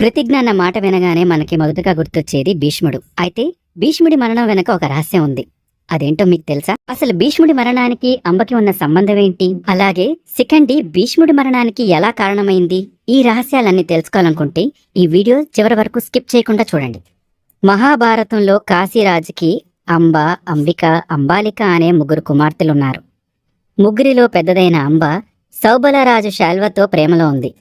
ప్రతిజ్ఞ అన్న మాట వినగానే మనకి మొదటగా గుర్తొచ్చేది భీష్ముడు. అయితే భీష్ముడి మరణం వెనక ఒక రహస్యం ఉంది. అదేంటో మీకు తెలుసా? అసలు భీష్ముడి మరణానికి అంబకి ఉన్న సంబంధం ఏంటి? అలాగే సికండి భీష్ముడి మరణానికి ఎలా కారణమైంది? ఈ రహస్యాలన్నీ తెలుసుకోవాలనుకుంటే ఈ వీడియో చివరి వరకు స్కిప్ చేయకుండా చూడండి. మహాభారతంలో కాశీరాజుకి అంబ అంబిక అంబాలిక అనే ముగ్గురు కుమార్తెలున్నారు. ముగ్గురిలో పెద్దదైన అంబ సౌబలరాజు శాల్వతో ప్రేమలో ఉంది.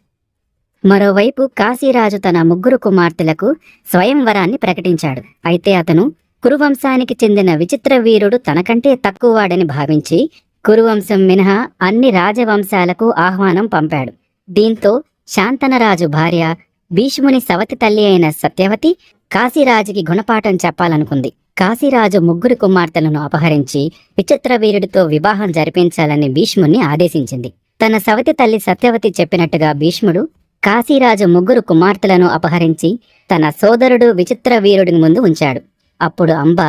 మరోవైపు కాశీరాజు తన ముగ్గురు కుమార్తెలకు స్వయంవరాన్ని ప్రకటించాడు. అయితే అతను కురువంశానికి చెందిన విచిత్ర వీరుడు తనకంటే తక్కువవాడని భావించి కురువంశం మినహా అన్ని రాజవంశాలకు ఆహ్వానం పంపాడు. దీంతో శాంతనరాజు భార్య భీష్ముని సవతి తల్లి అయిన సత్యవతి కాశీరాజుకి గుణపాఠం చెప్పాలనుకుంది. కాశీరాజు ముగ్గురు కుమార్తెలను అపహరించి విచిత్ర వీరుడితో వివాహం జరిపించాలని భీష్ముని ఆదేశించింది. తన సవతి తల్లి సత్యవతి చెప్పినట్టుగా భీష్ముడు కాశీరాజు ముగ్గురు కుమార్తెలను అపహరించి తన సోదరుడు విచిత్ర వీరుడిని ముందు ఉంచాడు. అప్పుడు అంబ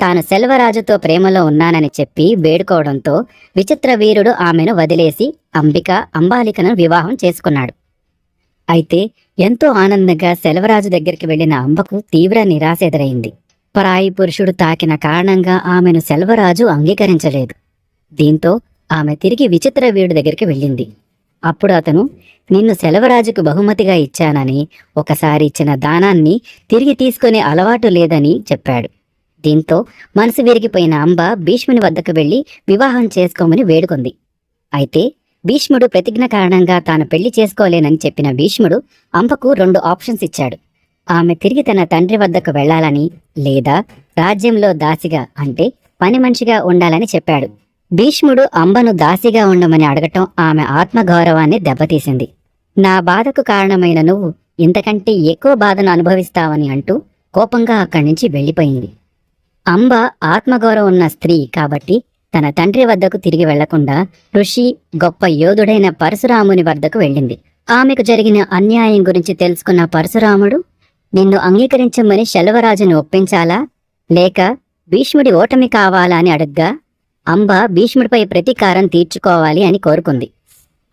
తాను సెల్వరాజుతో ప్రేమలో ఉన్నానని చెప్పి వేడుకోవడంతో విచిత్ర వీరుడు ఆమెను వదిలేసి అంబిక అంబాలికను వివాహం చేసుకున్నాడు. అయితే ఎంతో ఆనందంగా సెల్వరాజు దగ్గరికి వెళ్ళిన అంబకు తీవ్ర నిరాశ ఎదురైంది. పరాయి పురుషుడు తాకిన కారణంగా ఆమెను సెల్వరాజు అంగీకరించలేదు. దీంతో ఆమె తిరిగి విచిత్ర వీరుడి దగ్గరికి వెళ్ళింది. అప్పుడు అతను నిన్ను సెలవరాజుకు బహుమతిగా ఇచ్చానని ఒకసారి ఇచ్చిన దానాన్ని తిరిగి తీసుకునే అలవాటు లేదని చెప్పాడు. దీంతో మనసు విరిగిపోయిన అంబ భీష్ముని వద్దకు వెళ్ళి వివాహం చేసుకోమని వేడుకుంది. అయితే భీష్ముడు ప్రతిజ్ఞ కారణంగా తాను పెళ్ళి చేసుకోలేనని చెప్పిన భీష్ముడు అంబకు రెండు ఆప్షన్స్ ఇచ్చాడు. ఆమె తిరిగి తన తండ్రి వద్దకు వెళ్ళాలని లేదా రాజ్యంలో దాసిగా అంటే పని మనిషిగా ఉండాలని చెప్పాడు. భీష్ముడు అంబను దాసిగా ఉండమని అడగటం ఆమె ఆత్మగౌరవాన్ని దెబ్బతీసింది. నా బాధకు కారణమైన నువ్వు ఇంతకంటే ఎక్కువ బాధను అనుభవిస్తావని అంటూ కోపంగా అక్కడి నుంచి వెళ్ళిపోయింది. అంబ ఆత్మగౌరవం ఉన్న స్త్రీ కాబట్టి తన తండ్రి వద్దకు తిరిగి వెళ్ళకుండా ఋషి గొప్ప యోధుడైన పరశురాముని వద్దకు వెళ్ళింది. ఆమెకు జరిగిన అన్యాయం గురించి తెలుసుకున్న పరశురాముడు నిన్ను అంగీకరించమని శల్వరాజును ఒప్పించాలా? లేక భీష్ముడి ఓటమి కావాలా? అని అడగ్గా అంబ భీష్ముడిపై ప్రతీకారం తీర్చుకోవాలి అని కోరుకుంది.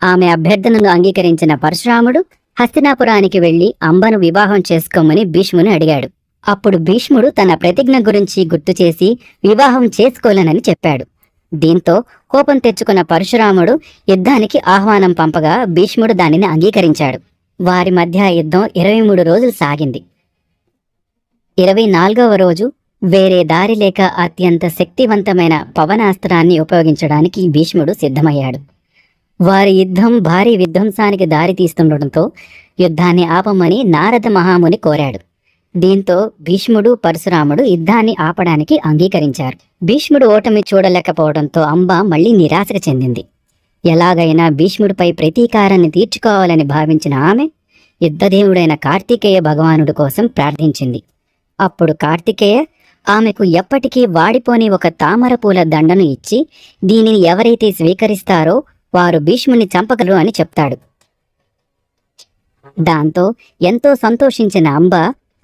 ఆమె అభ్యర్థనను అంగీకరించిన పరశురాముడు హస్తినాపురానికి వెళ్ళి అంబను వివాహం చేసుకోమని భీష్ముని అడిగాడు. అప్పుడు భీష్ముడు తన ప్రతిజ్ఞ గురించి గుర్తు చేసి వివాహం చేసుకోలేనని చెప్పాడు. దీంతో కోపం తెచ్చుకున్న పరశురాముడు యుద్ధానికి ఆహ్వానం పంపగా భీష్ముడు దానిని అంగీకరించాడు. వారి మధ్య యుద్ధం ఇరవై మూడు రోజులు సాగింది. ఇరవై నాలుగవ రోజు వేరే దారి లేక అత్యంత శక్తివంతమైన పవనాస్త్రాన్ని ఉపయోగించడానికి భీష్ముడు సిద్ధమయ్యాడు. వారి యుద్ధం భారీ విధ్వంసానికి దారి తీస్తుండటంతో యుద్ధాన్ని ఆపమని నారద మహాముని కోరాడు. దీంతో భీష్ముడు పరశురాముడు యుద్ధాన్ని ఆపడానికి అంగీకరించారు. భీష్ముడు ఓటమి చూడలేకపోవడంతో అంబ మళ్ళీ నిరాశ చెందింది. ఎలాగైనా భీష్ముడిపై ప్రతీకారాన్ని తీర్చుకోవాలని భావించిన ఆమె యుద్ధదేవుడైన కార్తికేయ భగవానుడి కోసం ప్రార్థించింది. అప్పుడు కార్తికేయ ఆమెకు ఎప్పటికీ వాడిపోని ఒక తామరపూల దండను ఇచ్చి దీనిని ఎవరైతే స్వీకరిస్తారో వారు భీష్ముని చంపగలరు అని చెప్తాడు. దాంతో ఎంతో సంతోషించిన అంబ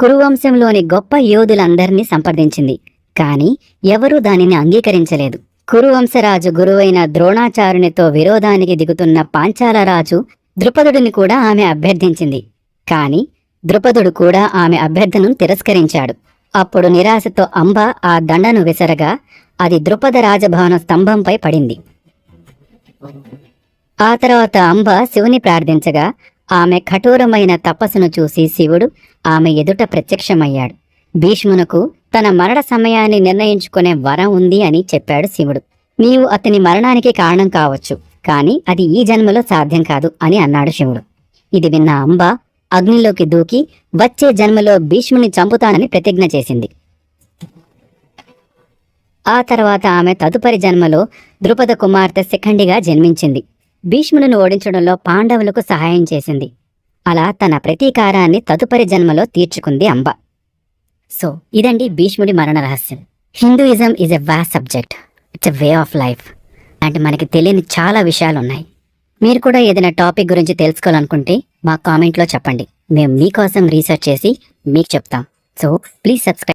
కురువంశంలోని గొప్ప యోధులందరినీ సంప్రదించింది. కాని ఎవరూ దానిని అంగీకరించలేదు. కురువంశరాజు గురువైన ద్రోణాచార్యునితో విరోధానికి దిగుతున్న పాంచాలరాజు ద్రుపదుడిని కూడా ఆమె అభ్యర్థించింది. కాని ద్రుపదుడు కూడా ఆమె అభ్యర్థనను తిరస్కరించాడు. అప్పుడు నిరాశతో అంబ ఆ దండను విసరగా అది ద్రుపద రాజభవన స్తంభంపై పడింది. ఆ తర్వాత అంబ శివుని ప్రార్థించగా ఆమె కఠోరమైన తపస్సును చూసి శివుడు ఆమె ఎదుట ప్రత్యక్షమయ్యాడు. భీష్మునకు తన మరణ సమయాన్ని నిర్ణయించుకునే వరం ఉంది అని చెప్పాడు శివుడు. నీవు అతని మరణానికి కారణం కావచ్చు కాని అది ఈ జన్మలో సాధ్యం కాదు అని అన్నాడు శివుడు. ఇది విన్న అంబ అగ్నిలోకి దూకి వచ్చే జన్మలో భీష్ముని చంపుతానని ప్రతిజ్ఞ చేసింది. ఆ తర్వాత ఆమె తదుపరి జన్మలో ద్రుపద కుమార్తె శిఖండిగా జన్మించింది. భీష్ములను ఓడించడంలో పాండవులకు సహాయం చేసింది. అలా తన ప్రతీకారాన్ని తదుపరి జన్మలో తీర్చుకుంది అంబ. సో ఇదండి భీష్ముడి మరణ రహస్యం. Hinduism is a vast subject it's a way of life అంటే మనకి తెలియని చాలా విషయాలు ఉన్నాయి మీరు కూడా ఏదైనా టాపిక్ గురించి తెలుసుకోవాలనుకుంటే మా కామెంట్లో చెప్పండి. మేము మీకోసం రీసెర్చ్ చేసి మీకు చెప్తాం. So please subscribe